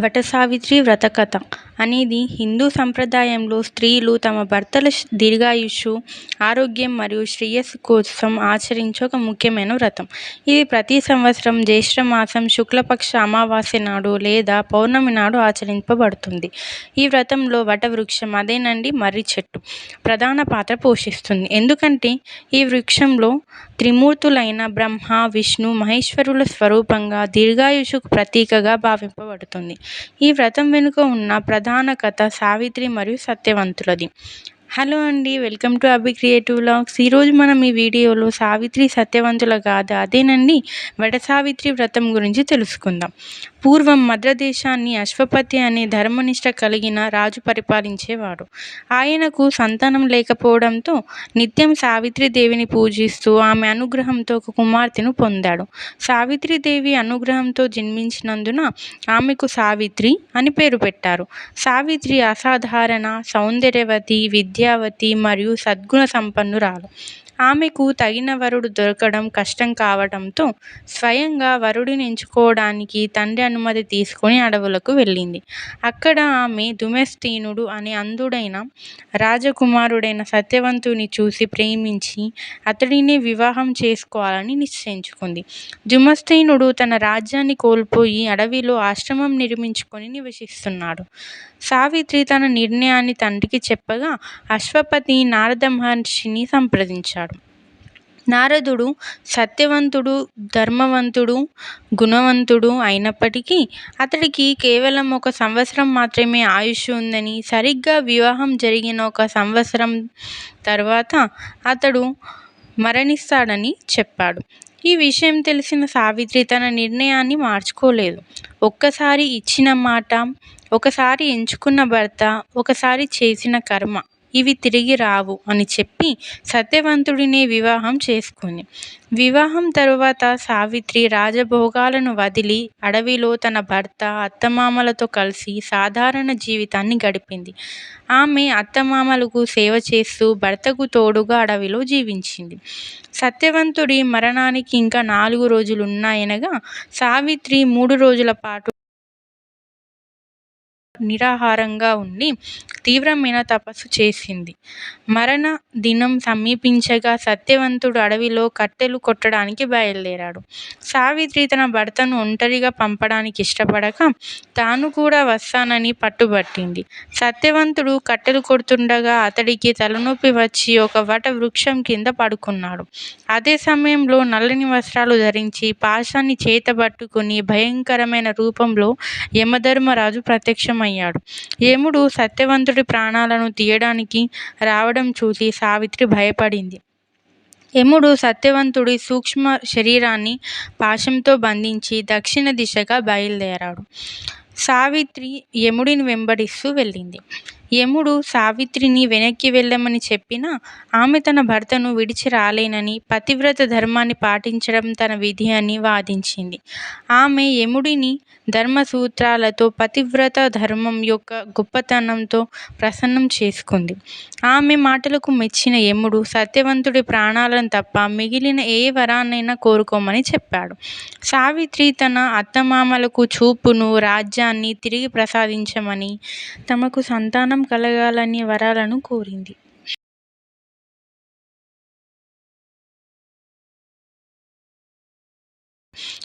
వటసావిత్రి వ్రత కథ అనేది హిందూ సంప్రదాయంలో స్త్రీలు తమ భర్తల దీర్ఘాయుష్షు ఆరోగ్యం మరియు శ్రేయస్సు కోసం ఆచరించే ఒక ముఖ్యమైన వ్రతం. ఇది ప్రతి సంవత్సరం జ్యేష్ఠమాసం శుక్లపక్ష అమావాస్య నాడు లేదా పౌర్ణమి నాడు ఆచరింపబడుతుంది. ఈ వ్రతంలో వటవృక్షం అదేనండి మర్రి చెట్టు ప్రధాన పాత్ర పోషిస్తుంది. ఎందుకంటే ఈ వృక్షంలో త్రిమూర్తులైన బ్రహ్మ విష్ణు మహేశ్వరుల స్వరూపంగా దీర్ఘాయుషుకు ప్రతీకగా భావింపబడుతుంది. ఈ వ్రతం వెనుక ఉన్న ప్రధాన కథ సావిత్రి మరియు సత్యవంతులది. హలో అండి welcome to Abhi creative vlogs. ఈరోజు మనం ఈ వీడియోలో సావిత్రి సత్యవంతుల గాథ అదేనండి? వడ సావిత్రి వ్రతం గురించి తెలుసుకుందాం. పూర్వం మద్రదేశాన్ని అశ్వపతి అనే ధర్మనిష్ట కలిగిన రాజు పరిపాలించేవాడు. ఆయనకు సంతానం లేకపోవడంతో నిత్యం సావిత్రిదేవిని పూజిస్తూ ఆమె అనుగ్రహంతో ఒక కుమార్తెను పొందాడు. సావిత్రిదేవి అనుగ్రహంతో జన్మించినందున ఆమెకు సావిత్రి అని పేరు పెట్టారు. సావిత్రి అసాధారణ సౌందర్యవతి విద్యావతి మరియు సద్గుణ సంపన్నురాలు. ఆమెకు తగిన వరుడు దొరకడం కష్టం కావడంతో స్వయంగా వరుడిని ఎంచుకోవడానికి తండ్రి అనుమతి తీసుకొని అడవులకు వెళ్ళింది. అక్కడ ఆమె దుమెస్తీనుడు అనే అంధుడైన రాజకుమారుడైన సత్యవంతుని చూసి ప్రేమించి అతడిని వివాహం చేసుకోవాలని నిశ్చయించుకుంది. దుమస్తీనుడు తన రాజ్యాన్ని కోల్పోయి అడవిలో ఆశ్రమం నిర్మించుకొని నివసిస్తున్నాడు. సావిత్రి తన నిర్ణయాన్ని తండ్రికి చెప్పగా అశ్వపతి నారద మహర్షిని సంప్రదించాడు. నారదుడు సత్యవంతుడు ధర్మవంతుడు గుణవంతుడు అయినప్పటికీ అతడికి కేవలం ఒక సంవత్సరం మాత్రమే ఆయుష్ ఉందని సరిగ్గా వివాహం జరిగిన ఒక సంవత్సరం తర్వాత అతడు మరణిస్తాడని చెప్పాడు. ఈ విషయం తెలిసిన సావిత్రి తన నిర్ణయాన్ని మార్చుకోలేదు. ఒక్కసారి ఇచ్చిన మాట ఒకసారి ఎంచుకున్న భర్త ఒకసారి చేసిన కర్మ ఇవి తిరిగి రావు అని చెప్పి సత్యవంతుడిని వివాహం చేసుకుంది. వివాహం తరువాత సావిత్రి రాజభోగాలను వదిలి అడవిలో తన భర్త అత్తమామలతో కలిసి సాధారణ జీవితాన్ని గడిపింది. ఆమె అత్తమామలకు సేవ చేస్తూ భర్తకు తోడుగా అడవిలో జీవించింది. సత్యవంతుడి మరణానికి ఇంకా నాలుగు రోజులు ఉన్నాయనగా సావిత్రి మూడు రోజుల పాటు నిరాహారంగా ఉండి తీవ్రమైన తపస్సు చేసింది. మరణ దినం సమీపించగా సత్యవంతుడు అడవిలో కట్టెలు కొట్టడానికి బయలుదేరాడు. సావిత్రి తన భర్తను ఒంటరిగా పంపడానికి ఇష్టపడక తాను కూడా వస్తానని పట్టుబట్టింది. సత్యవంతుడు కట్టెలు కొడుతుండగా అతడికి తలనొప్పి వచ్చి ఒక వట వృక్షం కింద పడుకున్నాడు. అదే సమయంలో నల్లని వస్త్రాలు ధరించి పాశాన్ని చేతబట్టుకుని భయంకరమైన రూపంలో యమధర్మరాజు సిద్ధమయ్యాడు యముడు సత్యవంతుడి ప్రాణాలను తీయడానికి రావడం చూసి సావిత్రి భయపడింది. యముడు సత్యవంతుడి సూక్ష్మ శరీరాన్ని పాశంతో బంధించి దక్షిణ దిశగా బయలుదేరాడు. సావిత్రి యముడిని వెంబడిస్తూ వెళ్ళింది. యముడు సావిత్రిని వెనక్కి వెళ్ళమని చెప్పినా ఆమె తన భర్తను విడిచి రాలేనని పతివ్రత ధర్మాన్ని పాటించడం తన విధి అని వాదించింది. ఆమె యముడిని ధర్మ సూత్రాలతో పతివ్రత ధర్మం యొక్క గొప్పతనంతో ప్రసన్నం చేసుకుంది. ఆమె మాటలకు మెచ్చిన యముడు సత్యవంతుడి ప్రాణాలను తప్ప మిగిలిన ఏ వరాన్నైనా కోరుకోమని చెప్పాడు. సావిత్రి తన అత్తమామలకు చూపును రాజ్యాన్ని తిరిగి ప్రసాదించమని తమకు సంతానం కలగాలని వరాలను కోరింది.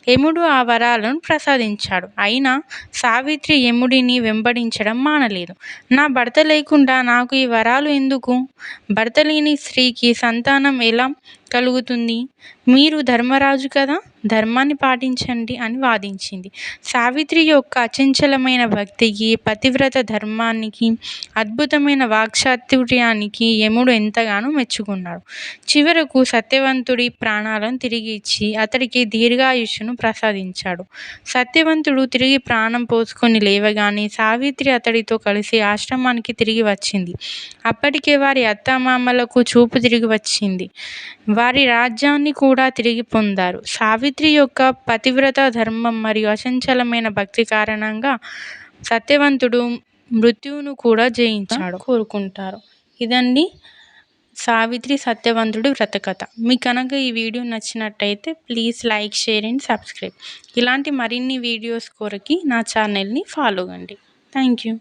యముడు ఆ వరాలను ప్రసాదించాడు. అయినా సావిత్రి యముడిని వెంబడించడం మానలేదు. నా భర్త లేకుండా నాకు ఈ వరాలు ఎందుకు? భర్త లేని స్త్రీకి సంతానం ఎలా కలుగుతుంది? మీరు ధర్మరాజు కదా? ధర్మాన్ని పాటించండి అని వాదించింది. సావిత్రి యొక్క అచంచలమైన భక్తికి పతివ్రత ధర్మానికి అద్భుతమైన వాక్చాతుర్యానికి యముడు ఎంతగానో మెచ్చుకున్నాడు. చివరకు సత్యవంతుడి ప్రాణాలను తిరిగి ఇచ్చి అతడికి దీర్ఘాయుష్ను ప్రసాదించాడు. సత్యవంతుడు తిరిగి ప్రాణం పోసుకొని లేవగానే సావిత్రి అతడితో కలిసి ఆశ్రమానికి తిరిగి వచ్చింది. అప్పటికే వారి అత్తమామలకు చూపు తిరిగి వచ్చింది. వారి రాజ్యాన్ని కూడా తిరిగి పొందారు. సావిత్రి యొక్క పతివ్రత ధర్మం మరియు అచంచలమైన భక్తి కారణంగా సత్యవంతుడు మృత్యువును కూడా జయించాడు. కోరుకుంటారు. ఇదండి సావిత్రి సత్యవంతుడి వ్రతకథ. మీకు కనుక ఈ వీడియో నచ్చినట్టయితే please like share and subscribe. ఇలాంటి మరిన్ని వీడియోస్ కొరకి నా ఛానల్ని ఫాలో కండి. Thank you.